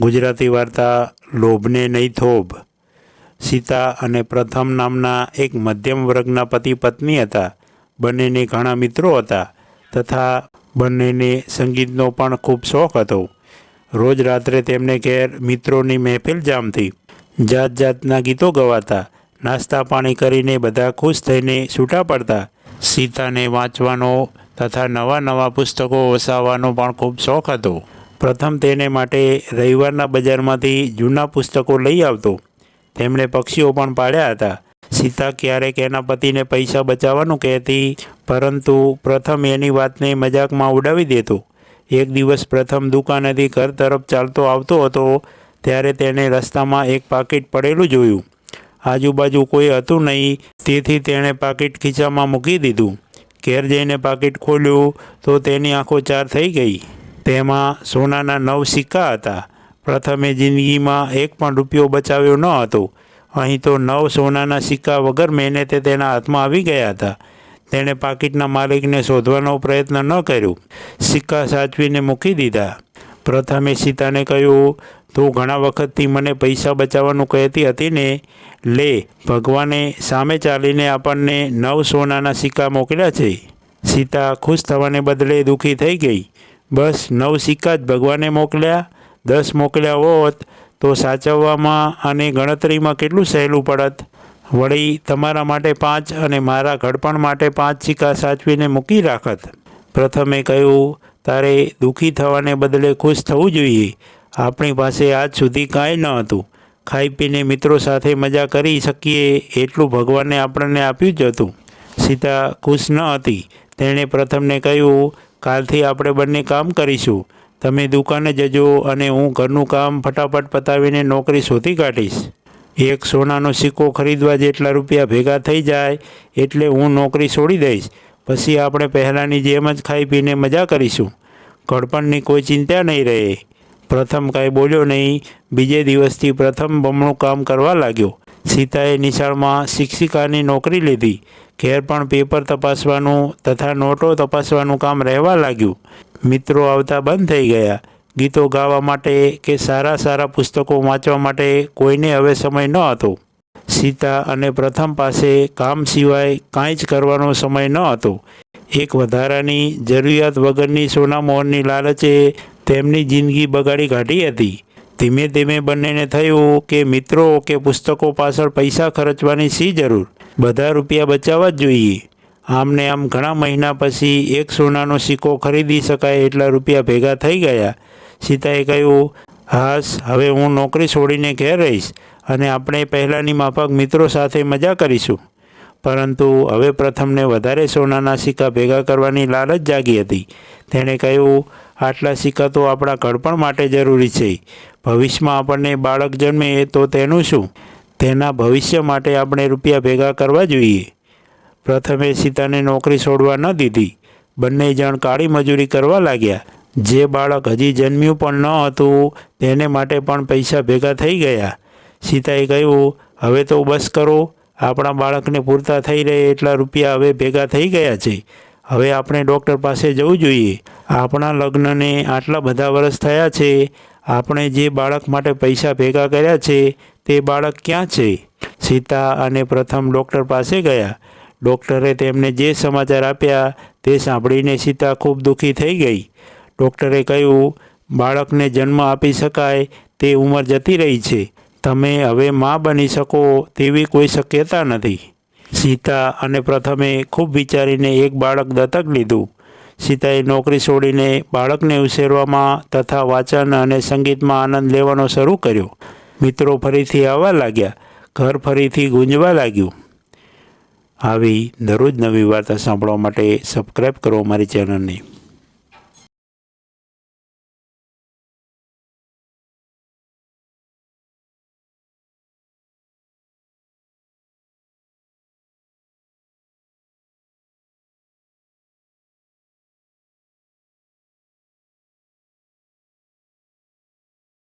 ગુજરાતી વાર્તા લોભને નહીં થોભ. સીતા અને પ્રથમ નામના એક મધ્યમ વર્ગના પતિ પત્ની હતા. બંનેને ઘણા મિત્રો હતા તથા બંનેને સંગીતનો પણ ખૂબ શોખ હતો. રોજ રાત્રે તેમને ઘેર મિત્રોની મહેફિલ જામતી. જાત જાતના ગીતો ગવાતા. નાસ્તા પાણી કરીને બધા ખુશ થઈને છૂટા પડતા. સીતાને વાંચવાનો તથા નવા નવા પુસ્તકો વસાવવાનો પણ ખૂબ શોખ હતો. પ્રથમ તેને માટે રવિવારના બજારમાંથી જૂના પુસ્તકો લઈ આવતો. તેમણે પક્ષીઓ પણ પાળ્યા હતા. સીતા ક્યારેક એના પતિને પૈસા બચાવવાનું કહેતી, પરંતુ પ્રથમ એની વાતને મજાકમાં ઉડાવી દેતો. એક દિવસ પ્રથમ દુકાનેથી ઘર તરફ ચાલતો આવતો હતો, ત્યારે તેણે રસ્તામાં એક પાકીટ પડેલું જોયું. આજુબાજુ કોઈ હતું નહીં, તેથી તેણે પાકીટ ખીચામાં મૂકી દીધું. ઘેર જઈને પાકીટ ખોલ્યું, તો તેની આંખો ચાર થઈ ગઈ. તેમાં સોનાના નવ સિક્કા હતા. પ્રથમે જિંદગીમાં એક પણ રૂપિયો બચાવ્યો ન હતો. અહીં તો નવ સોનાના સિક્કા વગર મહેનતે તેના હાથમાં આવી ગયા હતા. તેણે પાકીટના માલિકને શોધવાનો પ્રયત્ન ન કર્યો. સિક્કા સાચવીને મૂકી દીધા. પ્રથમે સીતાને કહ્યું, તું ઘણા વખતથી મને પૈસા બચાવવાનું કહેતી હતી ને? લે, ભગવાને સામે ચાલીને આપણને નવ સોનાના સિક્કા મોકલ્યા છે. સીતા ખુશ થવાને બદલે દુઃખી થઈ ગઈ. બસ નવ સિક્કા જ ભગવાને મોકલ્યા, દસ મોકલ્યા હોત તો સાચવવામાં અને ગણતરીમાં કેટલું સહેલું પડત? વળી તમારા માટે પાંચ અને મારા ઘડપણ માટે પાંચ સિક્કા સાચવીને મૂકી રાખત. પ્રથમે કહ્યું, તારે દુઃખી થવાને બદલે ખુશ થવું જોઈએ. આપણી પાસે આજ સુધી કાંઈ ન હતું. ખાઈ પીને મિત્રો સાથે મજા કરી શકીએ એટલું ભગવાને આપણને આપ્યું જ હતું. સીતા ખુશ ન હતી. તેણે પ્રથમને કહ્યું કાલથી આપણે બંને કામ કરીશું. તમે દુકાને જજો અને હું ઘરનું કામ ફટાફટ પતાવીને નોકરી શોધી કાઢીશ. એક સોનાનો સિક્કો ખરીદવા જેટલા રૂપિયા ભેગા થઈ જાય એટલે હું નોકરી છોડી દઈશ. પછી આપણે પહેલાંની જેમ જ ખાઈ પીને મજા કરીશું. ઘડપણની કોઈ ચિંતા નહીં રહે. પ્રથમ કાંઈ બોલ્યો નહીં, બીજે દિવસથી પ્રથમ બમણું કામ કરવા લાગ્યો. સીતાએ નિશાળમાં શિક્ષિકાની નોકરી લીધી. ઘેર પણ પેપર તપાસવાનું તથા નોટો તપાસવાનું કામ રહેવા લાગ્યું. મિત્રો આવતા બંધ થઈ ગયા. ગીતો ગાવા માટે કે સારા સારા પુસ્તકો વાંચવા માટે કોઈને હવે સમય ન હતો. સીતા અને પ્રથમ પાસે કામ સિવાય કાંઈ જ કરવાનો સમય ન હતો. એક વધારાની જરૂરિયાત વગરની સોનામોહનની લાલચે તેમની જિંદગી બગાડી કાઢી હતી. ધીમે ધીમે બંનેને થયું કે મિત્રો કે પુસ્તકો પાછળ પૈસા ખર્ચવાની શી જરૂર? બધા રૂપિયા બચાવવા જ જોઈએ. આમને આમ ઘણા મહિના પછી એક સોનાનો સિક્કો ખરીદી શકાય એટલા રૂપિયા ભેગા થઈ ગયા. સીતાએ કહ્યું, હાસ, હવે હું નોકરી છોડીને ઘેર રહીશ અને આપણે પહેલાંની માફક મિત્રો સાથે મજા કરીશું. પરંતુ હવે પ્રથમને વધારે સોનાના સિક્કા ભેગા કરવાની લાલચ જાગી હતી. તેણે કહ્યું, આટલા સિક્કા તો આપણા ઘડપણ માટે જરૂરી છે. ભવિષ્યમાં આપણને બાળક જન્મે તો તેનું શું? તેના ભવિષ્ય માટે આપણે રૂપિયા ભેગા કરવા જોઈએ. પ્રથમે સીતાને નોકરી છોડવા ન દીધી. બંને જણ કાળી મજૂરી કરવા લાગ્યા. જે બાળક હજી જન્મ્યું પણ ન હતું, તેને માટે પણ પૈસા ભેગા થઈ ગયા. સીતાએ કહ્યું, હવે તો બસ કરો. આપણા બાળકને પૂરતા થઈ રહે એટલા રૂપિયા હવે ભેગા થઈ ગયા છે. હવે આપણે ડૉક્ટર પાસે જવું જોઈએ. આપણા લગ્નને આટલા બધા વર્ષ થયા છે. આપણે જે બાળક માટે પૈસા ભેગા કર્યા છે, તે બાળક ક્યાં છે? સીતા અને પ્રથમ ડૉક્ટર પાસે ગયા. ડૉક્ટરે તેમને જે સમાચાર આપ્યા, તે સાંભળીને સીતા ખૂબ દુઃખી થઈ ગઈ. ડૉક્ટરે કહ્યું, બાળકને જન્મ આપી શકાય, તે ઉંમર જતી રહી છે. તમે હવે મા બની શકો તેવી કોઈ શક્યતા નથી. સીતા અને પ્રથમે ખૂબ વિચારીને એક બાળક દત્તક લીધું. સીતાએ નોકરી છોડીને બાળકને ઉછેરવામાં તથા વાંચન અને સંગીતમાં આનંદ લેવાનો શરૂ કર્યો. મિત્રો ફરીથી આવવા લાગ્યા. ઘર ફરીથી ગુંજવા લાગ્યું. આવી દરરોજ નવી વાર્તા સાંભળવા માટે સબસ્ક્રાઈબ કરો મારી ચેનલને